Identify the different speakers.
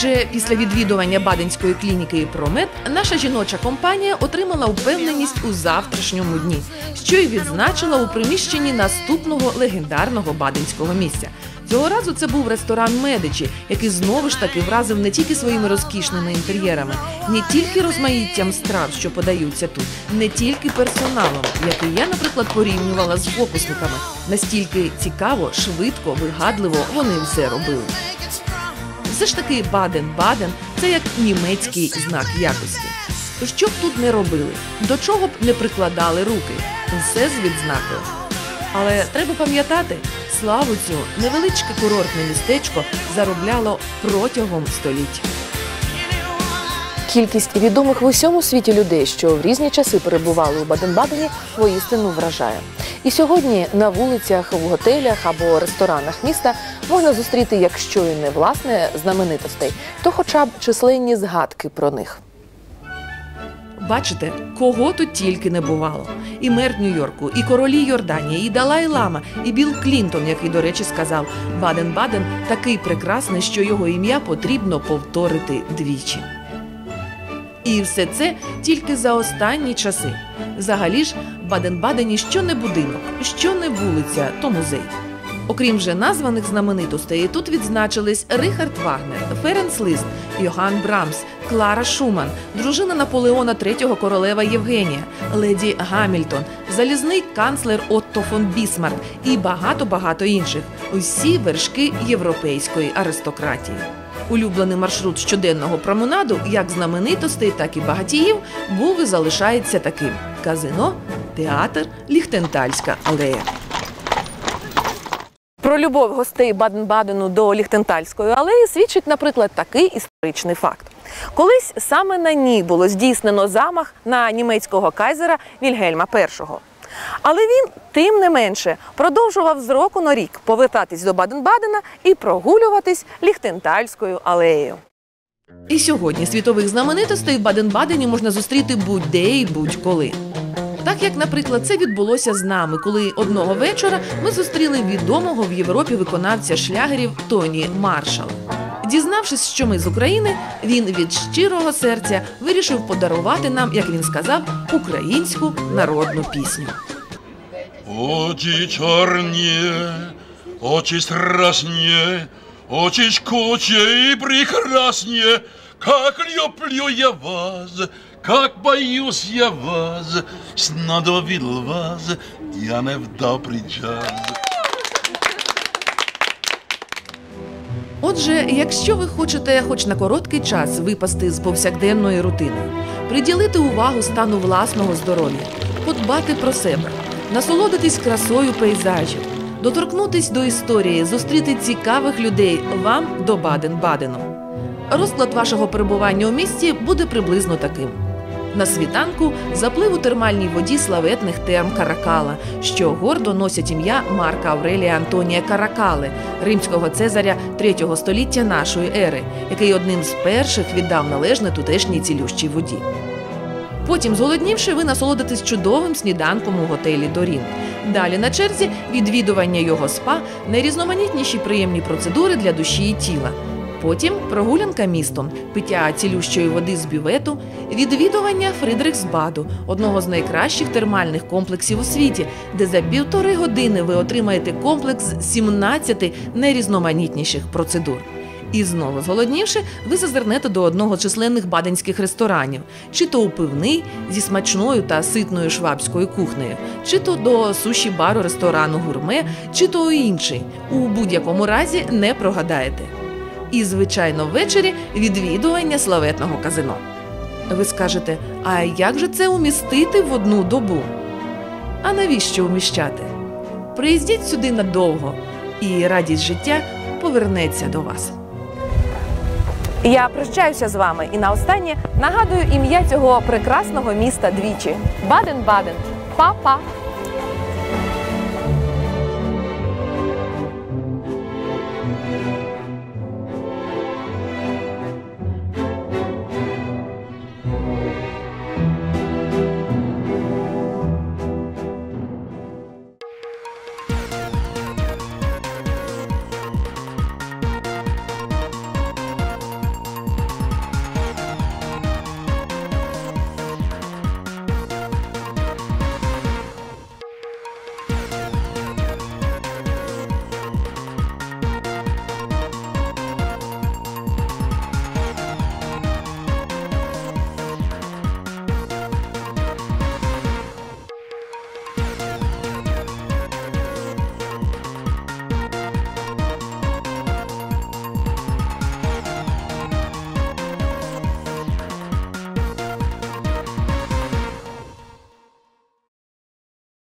Speaker 1: Отже, після відвідування Баденської клініки Промет наша жіноча компанія отримала впевненість у завтрашньому дні, що й відзначила у приміщенні наступного легендарного баденського місця. Цього разу це був ресторан Медичі, який знову ж таки вразив не тільки своїми розкішними інтер'єрами, не тільки розмаїттям страв, що подаються тут, не тільки персоналом, який я, наприклад, порівнювала з фокусниками. Настільки цікаво, швидко, вигадливо вони все робили. Все ж таки Баден-Баден це як німецький знак якості. Що б тут не робили, до чого б не прикладали руки, все з відзнакою. Але треба пам'ятати, славу цю невеличке курортне містечко заробляло протягом століть.
Speaker 2: Кількість відомих в усьому світі людей, що в різні часи перебували у Баден-Бадені, воістину вражає. І сьогодні на вулицях, в готелях або ресторанах міста можна зустріти, якщо і не власне знаменитостей, то хоча б численні згадки про них.
Speaker 1: Бачите, кого тут тільки не бувало. І мер Нью-Йорку, і королі Йорданії, і Далай Лама, і Білл Клінтон, який, до речі, сказав, Баден-Баден такий прекрасний, що його ім'я потрібно повторити двічі. І все це тільки за останні часи. Взагалі ж, в Баден-Бадені що не будинок, що не вулиця, то музей. Окрім вже названих знаменитостей, тут відзначились Рихард Вагнер, Ференц Лист, Йоганн Брамс, Клара Шуман, дружина Наполеона III королева Євгенія, леді Гамільтон, залізний канцлер Отто фон Бісмарк і багато-багато інших. Усі вершки європейської аристократії. Улюблений маршрут щоденного променаду, як знаменитостей, так і багатіїв, був і залишається таким: казино, театр, Ліхтентальська алея.
Speaker 2: Про любов гостей Баден-Бадену до Ліхтентальської алеї свідчить, наприклад, такий історичний факт. Колись саме на ній було здійснено замах на німецького кайзера Вільгельма І. Але він, тим не менше, продовжував з року на рік повертатись до Баден-Бадена і прогулюватись Ліхтентальською алеєю.
Speaker 1: І сьогодні світових знаменитостей в Баден-Бадені можна зустріти будь-де і будь-коли. Так як, наприклад, це відбулося з нами, коли одного вечора ми зустріли відомого в Європі виконавця шлягерів Тоні Маршал. Дізнавшись, що ми з України, він від щирого серця вирішив подарувати нам, як він сказав, українську народну пісню.
Speaker 3: Очі чорні, очі страшні, очі шкочі і прекрасні, как люблю я вас, как боюсь я вас, снадобил вас, я не в добрий час.
Speaker 1: Отже, якщо ви хочете хоч на короткий час випасти з повсякденної рутини, приділити увагу стану власного здоров'я, подбати про себе, насолодитись красою пейзажів, доторкнутись до історії, зустріти цікавих людей вам до Баден-Бадену. Розклад вашого перебування у місті буде приблизно таким. На світанку заплив у термальній воді славетних терм Каракала, що гордо носять ім'я Марка Аврелія Антонія Каракали, римського цезаря 3 століття нашої ери, який одним з перших віддав належне тутешній цілющій воді. Потім, зголоднівши, ви насолодитесь чудовим сніданком у готелі Дорін. Далі на черзі відвідування його спа, найрізноманітніші приємні процедури для душі і тіла. Потім прогулянка містом, пиття цілющої води з бювету, відвідування Фридрихсбаду, одного з найкращих термальних комплексів у світі, де за півтори години ви отримаєте комплекс з 17 найрізноманітніших процедур. І знову зголоднівши, ви зазирнете до одного з численних баденських ресторанів, чи то у пивний зі смачною та ситною швабською кухнею, чи то до суші бару ресторану гурме, чи то у інший. У будь-якому разі не прогадаєте. І, звичайно, ввечері відвідування славетного казино. Ви скажете, а як же це умістити в одну добу? А навіщо уміщати? Приїздіть сюди надовго, і радість життя повернеться до вас.
Speaker 2: Я прощаюся з вами і наостаннє нагадую ім'я цього прекрасного міста двічі: Баден-Баден. Па-па!